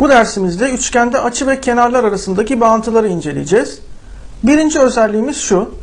Bu dersimizde üçgende açı ve kenarlar arasındaki bağıntıları inceleyeceğiz. Birinci özelliğimiz şu.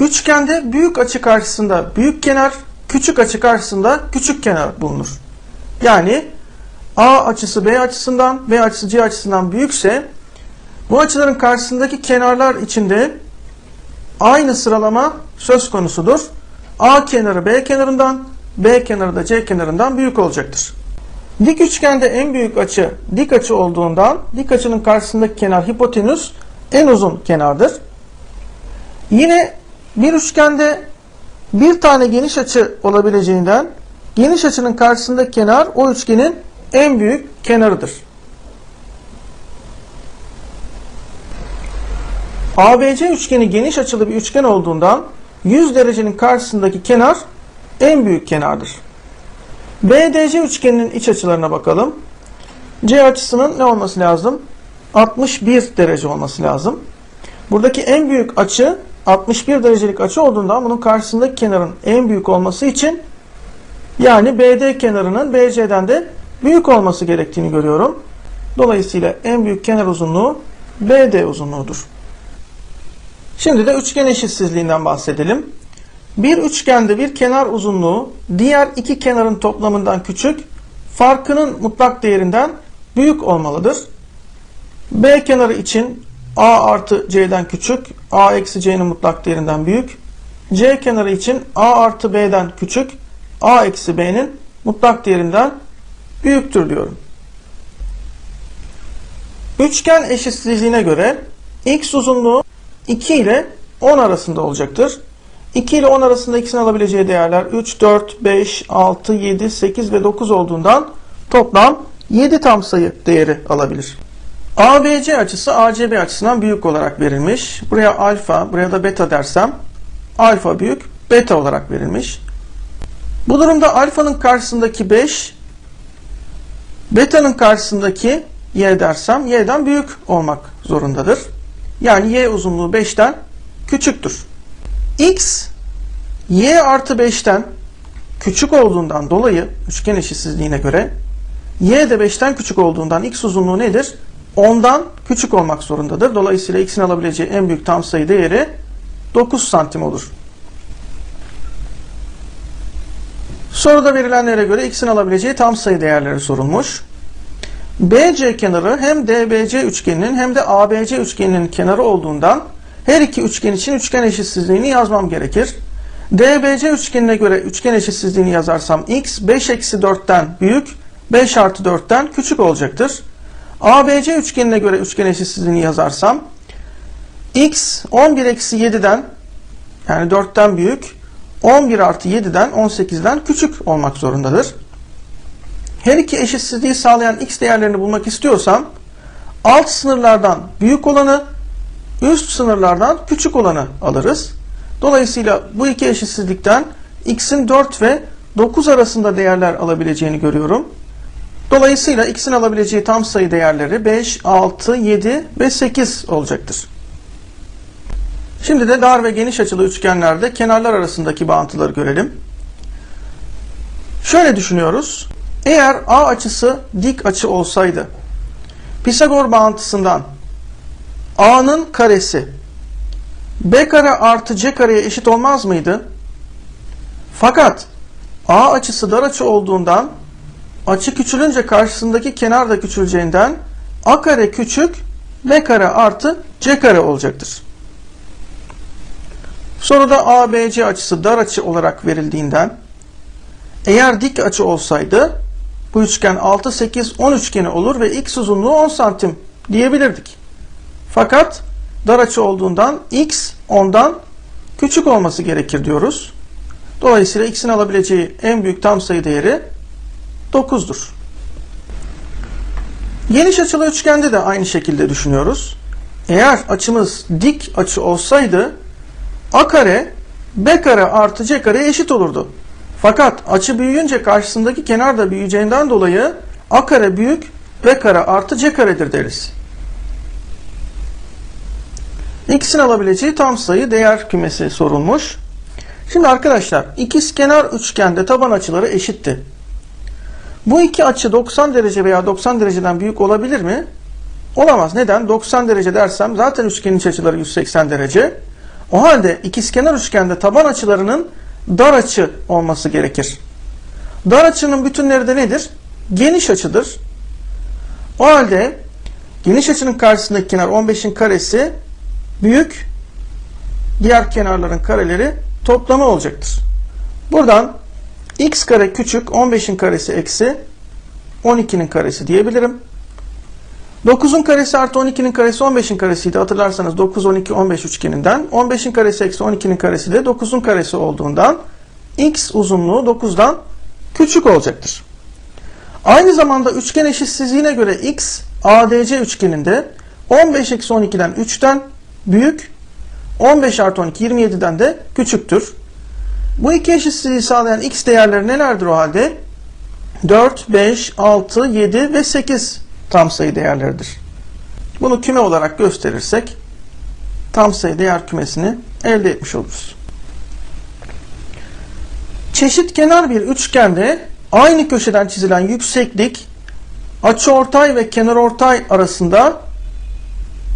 Üçgende büyük açı karşısında büyük kenar, küçük açı karşısında küçük kenar bulunur. Yani A açısı B açısından, B açısı C açısından büyükse bu açıların karşısındaki kenarlar içinde aynı sıralama söz konusudur. A kenarı B kenarından, B kenarı da C kenarından büyük olacaktır. Dik üçgende en büyük açı dik açı olduğundan dik açının karşısındaki kenar hipotenüs en uzun kenardır. Yine bir üçgende bir tane geniş açı olabileceğinden geniş açının karşısındaki kenar o üçgenin en büyük kenarıdır. ABC üçgeni geniş açılı bir üçgen olduğundan 100 derecenin karşısındaki kenar en büyük kenardır. BDC üçgeninin iç açılarına bakalım. C açısının ne olması lazım? 61 derece olması lazım. Buradaki en büyük açı 61 derecelik açı olduğundan bunun karşısındaki kenarın en büyük olması için yani BD kenarının BC'den de büyük olması gerektiğini görüyorum. Dolayısıyla en büyük kenar uzunluğu BD uzunluğudur. Şimdi de üçgen eşitsizliğinden bahsedelim. Bir üçgende bir kenar uzunluğu diğer iki kenarın toplamından küçük, farkının mutlak değerinden büyük olmalıdır. B kenarı için A artı C'den küçük, A eksi C'nin mutlak değerinden büyük. C kenarı için A artı B'den küçük, A eksi B'nin mutlak değerinden büyüktür diyorum. Üçgen eşitsizliğine göre x uzunluğu 2 ile 10 arasında olacaktır. 2 ile 10 arasında ikisini alabileceği değerler 3, 4, 5, 6, 7, 8 ve 9 olduğundan toplam 7 tam sayı değeri alabilir. ABC açısı ACB açısından büyük olarak verilmiş. Buraya alfa, buraya da beta dersem alfa büyük, beta olarak verilmiş. Bu durumda alfanın karşısındaki 5, beta'nın karşısındaki y dersem y'den büyük olmak zorundadır. Yani y uzunluğu 5'ten küçüktür. X y artı 5'ten küçük olduğundan dolayı üçgen eşitsizliğine göre y de 5'ten küçük olduğundan x uzunluğu nedir? 10'dan küçük olmak zorundadır. Dolayısıyla x'in alabileceği en büyük tam sayı değeri 9 santim olur. Soruda verilenlere göre x'in alabileceği tam sayı değerleri sorulmuş. BC kenarı hem DBC üçgeninin hem de ABC üçgeninin kenarı olduğundan her iki üçgen için üçgen eşitsizliğini yazmam gerekir. DBC üçgenine göre üçgen eşitsizliğini yazarsam x 5 eksi 4'ten büyük 5 artı 4'ten küçük olacaktır. ABC üçgenine göre üçgen eşitsizliğini yazarsam x 11 eksi 7'den yani 4'ten büyük 11 artı 7'den 18'den küçük olmak zorundadır. Her iki eşitsizliği sağlayan x değerlerini bulmak istiyorsam alt sınırlardan büyük olanı üst sınırlardan küçük olanı alırız. Dolayısıyla bu iki eşitsizlikten x'in 4 ve 9 arasında değerler alabileceğini görüyorum. Dolayısıyla x'in alabileceği tam sayı değerleri 5, 6, 7 ve 8 olacaktır. Şimdi de dar ve geniş açılı üçgenlerde kenarlar arasındaki bağıntıları görelim. Şöyle düşünüyoruz. Eğer A açısı dik açı olsaydı Pisagor bağıntısından A'nın karesi B kare artı C kareye eşit olmaz mıydı? Fakat A açısı dar açı olduğundan açı küçülünce karşısındaki kenar da küçüleceğinden A kare küçük B kare artı C kare olacaktır. Soruda ABC açısı dar açı olarak verildiğinden eğer dik açı olsaydı bu üçgen 6, 8, 10 üçgeni olur ve x uzunluğu 10 santim diyebilirdik. Fakat dar açı olduğundan x 10'dan küçük olması gerekir diyoruz. Dolayısıyla x'in alabileceği en büyük tam sayı değeri 9'dur. Geniş açılı üçgende de aynı şekilde düşünüyoruz. Eğer açımız dik açı olsaydı a kare b kare artı c kare eşit olurdu. Fakat açı büyüyünce karşısındaki kenar da büyüyeceğinden dolayı a kare büyük b kare artı c karedir deriz. X'in alabileceği tam sayı değer kümesi sorulmuş. Şimdi arkadaşlar ikiz kenar üçgende taban açıları eşitti. Bu iki açı 90 derece veya 90 dereceden büyük olabilir mi? Olamaz. Neden? 90 derece dersem zaten üçgenin iç açıları 180 derece. O halde ikizkenar üçgende taban açılarının dar açı olması gerekir. Dar açının bütünleri de nedir? Geniş açıdır. O halde geniş açının karşısındaki kenar 15'in karesi büyük diğer kenarların kareleri toplamı olacaktır. Buradan x kare küçük 15'in karesi eksi 12'nin karesi diyebilirim. 9'un karesi artı 12'nin karesi 15'in karesiydi. Hatırlarsanız 9, 12, 15 üçgeninden. 15'in karesi eksi 12'nin karesi de 9'un karesi olduğundan x uzunluğu 9'dan küçük olacaktır. Aynı zamanda üçgen eşitsizliğine göre x ADC üçgeninde 15 eksi 12'den 3'ten büyük 15 artı 12 27'den de küçüktür. Bu iki eşitsizliği sağlayan x değerleri nelerdir o halde? 4, 5, 6, 7 ve 8 tam sayı değerleridir. Bunu küme olarak gösterirsek tam sayı değer kümesini elde etmiş oluruz. Çeşit kenar bir üçgende aynı köşeden çizilen yükseklik açıortay ve kenarortay arasında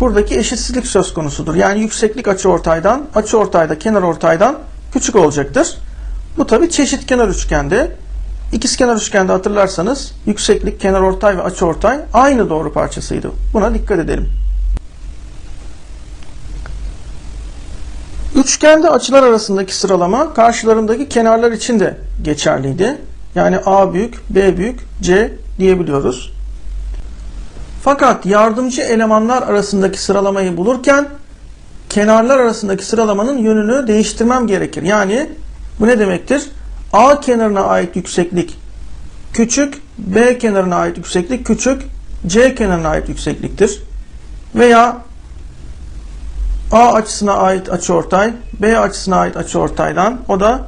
buradaki eşitsizlik söz konusudur. Yani yükseklik açıortaydan, açıortayda kenarortaydan küçük olacaktır. Bu tabi çeşit kenar üçgende. İkizkenar üçgende hatırlarsanız yükseklik, kenarortay ve açıortay aynı doğru parçasıydı. Buna dikkat edelim. Üçgende açılar arasındaki sıralama karşılarındaki kenarlar için de geçerliydi. Yani A büyük, B büyük, C diyebiliyoruz. Fakat yardımcı elemanlar arasındaki sıralamayı bulurken kenarlar arasındaki sıralamanın yönünü değiştirmem gerekir. Yani bu ne demektir? A kenarına ait yükseklik küçük, B kenarına ait yükseklik küçük, C kenarına ait yüksekliktir. Veya A açısına ait açıortay, B açısına ait açıortaydan, o da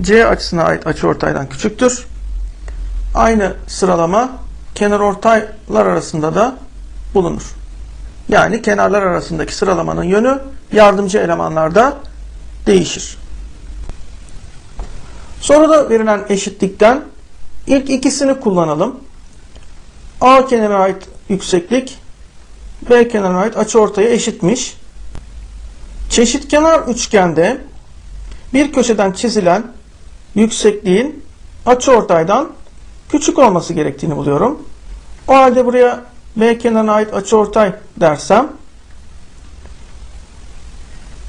C açısına ait açıortaydan küçüktür. Aynı sıralama kenarortaylar arasında da bulunur. Yani kenarlar arasındaki sıralamanın yönü yardımcı elemanlarda değişir. Soruda verilen eşitlikten ilk ikisini kullanalım. A kenarına ait yükseklik B kenarına ait açıortaya eşitmiş. Çeşitkenar üçgende bir köşeden çizilen yüksekliğin açıortaydan küçük olması gerektiğini buluyorum. O halde buraya B kenarına ait açıortay dersem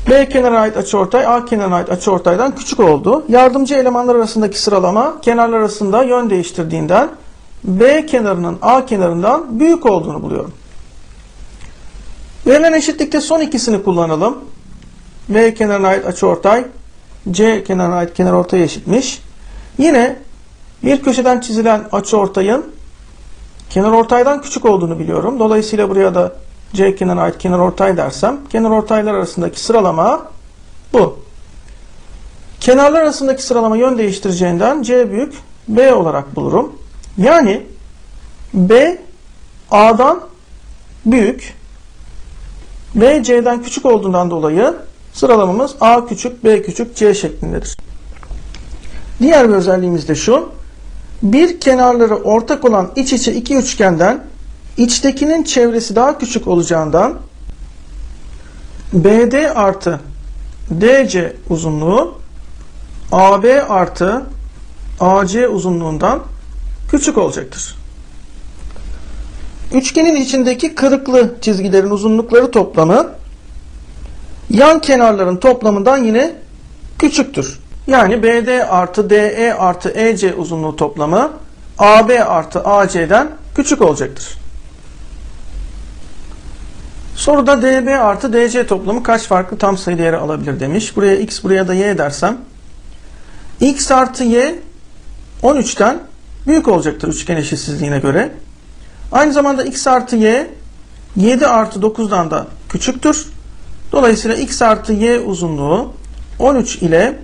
B kenarına ait açıortay A kenarına ait açıortaydan küçük oldu. Yardımcı elemanlar arasındaki sıralama kenarlar arasında yön değiştirdiğinden B kenarının A kenarından büyük olduğunu buluyorum. Verilen eşitlikte son ikisini kullanalım. B kenarına ait açıortay C kenarına ait kenarortay eşitmiş. Yine bir köşeden çizilen açıortayın kenarortaydan küçük olduğunu biliyorum. Dolayısıyla buraya da C kenarına ait kenarortay dersem kenarortaylar arasındaki sıralama bu. Kenarlar arasındaki sıralama yön değiştireceğinden C büyük B olarak bulurum. Yani B A'dan büyük B C'den küçük olduğundan dolayı sıralamamız A küçük B küçük C şeklindedir. Diğer bir özelliğimiz de şu. Bir kenarları ortak olan iç içe iki üçgenden içtekinin çevresi daha küçük olacağından BD artı DC uzunluğu AB artı AC uzunluğundan küçük olacaktır. Üçgenin içindeki kırıklı çizgilerin uzunlukları toplamı yan kenarların toplamından yine küçüktür. Yani BD artı DE artı EC uzunluğu toplamı AB artı AC'den küçük olacaktır. Soruda DB artı DC toplamı kaç farklı tam sayı değeri alabilir demiş. Buraya x buraya da y dersem x artı y 13'ten büyük olacaktır üçgen eşitsizliğine göre. Aynı zamanda x artı y 7 artı 9'dan da küçüktür. Dolayısıyla x artı y uzunluğu 13 ile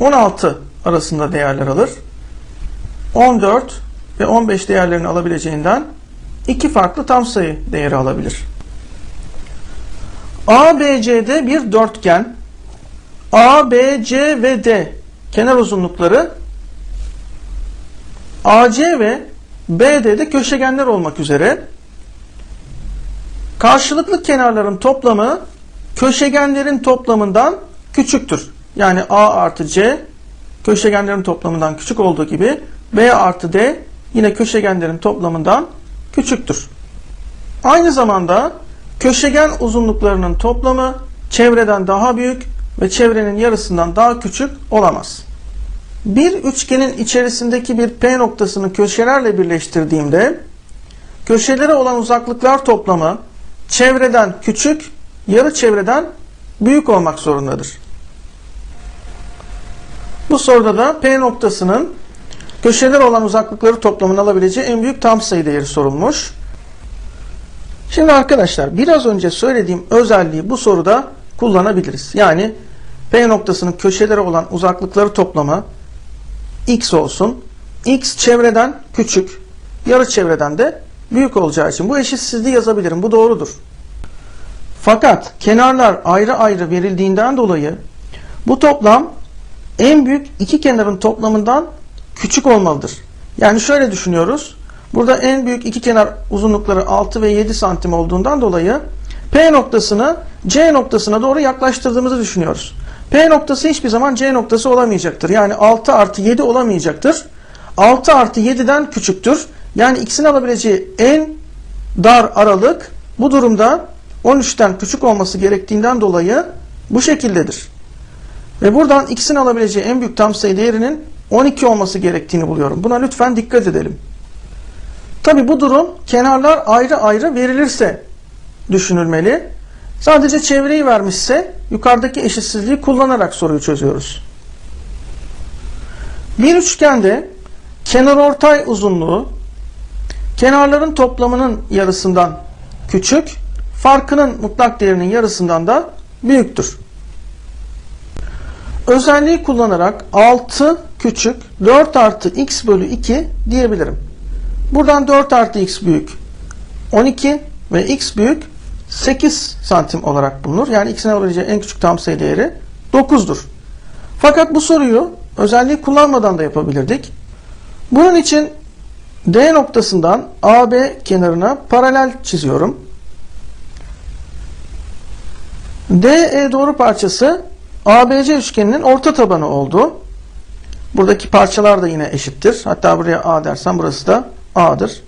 16 arasında değerler alır. 14 ve 15 değerlerini alabileceğinden iki farklı tam sayı değeri alabilir. ABC'de bir dörtgen ABC ve D kenar uzunlukları AC ve BD'de köşegenler olmak üzere karşılıklı kenarların toplamı köşegenlerin toplamından küçüktür. Yani A artı C köşegenlerin toplamından küçük olduğu gibi B artı D yine köşegenlerin toplamından küçüktür. Aynı zamanda köşegen uzunluklarının toplamı çevreden daha büyük ve çevrenin yarısından daha küçük olamaz. Bir üçgenin içerisindeki bir P noktasını köşelerle birleştirdiğimde köşelere olan uzaklıklar toplamı çevreden küçük, yarı çevreden büyük olmak zorundadır. Bu soruda da P noktasının köşeler olan uzaklıkları toplamını alabileceği en büyük tam sayı değeri sorulmuş. Şimdi arkadaşlar biraz önce söylediğim özelliği bu soruda kullanabiliriz. Yani P noktasının köşelere olan uzaklıkları toplamı x olsun. x çevreden küçük, yarı çevreden de büyük olacağı için bu eşitsizliği yazabilirim. Bu doğrudur. Fakat kenarlar ayrı ayrı verildiğinden dolayı bu toplam en büyük iki kenarın toplamından küçük olmalıdır. Yani şöyle düşünüyoruz. Burada en büyük iki kenar uzunlukları 6 ve 7 santim olduğundan dolayı P noktasını C noktasına doğru yaklaştırdığımızı düşünüyoruz. P noktası hiçbir zaman C noktası olamayacaktır. Yani 6 artı 7 olamayacaktır. 6 artı 7'den küçüktür. Yani x'in alabileceği en dar aralık bu durumda 13'ten küçük olması gerektiğinden dolayı bu şekildedir. Ve buradan x'in alabileceği en büyük tam sayı değerinin 12 olması gerektiğini buluyorum. Buna lütfen dikkat edelim. Tabi bu durum kenarlar ayrı ayrı verilirse düşünülmeli. Sadece çevreyi vermişse yukarıdaki eşitsizliği kullanarak soruyu çözüyoruz. Bir üçgende kenarortay uzunluğu kenarların toplamının yarısından küçük, farkının mutlak değerinin yarısından da büyüktür. Özelliği kullanarak 6 küçük 4 artı x bölü 2 diyebilirim. Buradan 4 artı x büyük 12 ve x büyük 8 santim olarak bulunur. Yani x'in alabileceği en küçük tam sayı değeri 9'dur. Fakat bu soruyu özelliği kullanmadan da yapabilirdik. Bunun için D noktasından AB kenarına paralel çiziyorum. DE doğru parçası ABC üçgeninin orta tabanı oldu. Buradaki parçalar da yine eşittir. Hatta buraya A dersem burası da A'dır.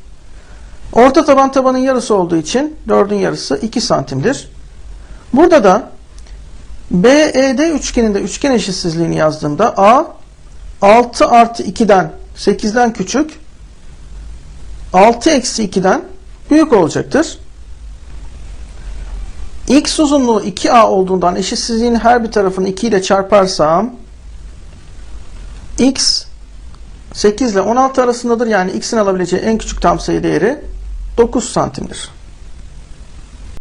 Orta taban tabanın yarısı olduğu için 4'ün yarısı 2 santimdir. Burada da BED üçgeninde üçgen eşitsizliğini yazdığımda A 6 artı 2'den 8'den küçük 6 eksi 2'den büyük olacaktır. X uzunluğu 2A olduğundan eşitsizliğin her bir tarafını 2 ile çarparsam X 8 ile 16 arasındadır. Yani X'in alabileceği en küçük tam sayı değeri 9 santimdir.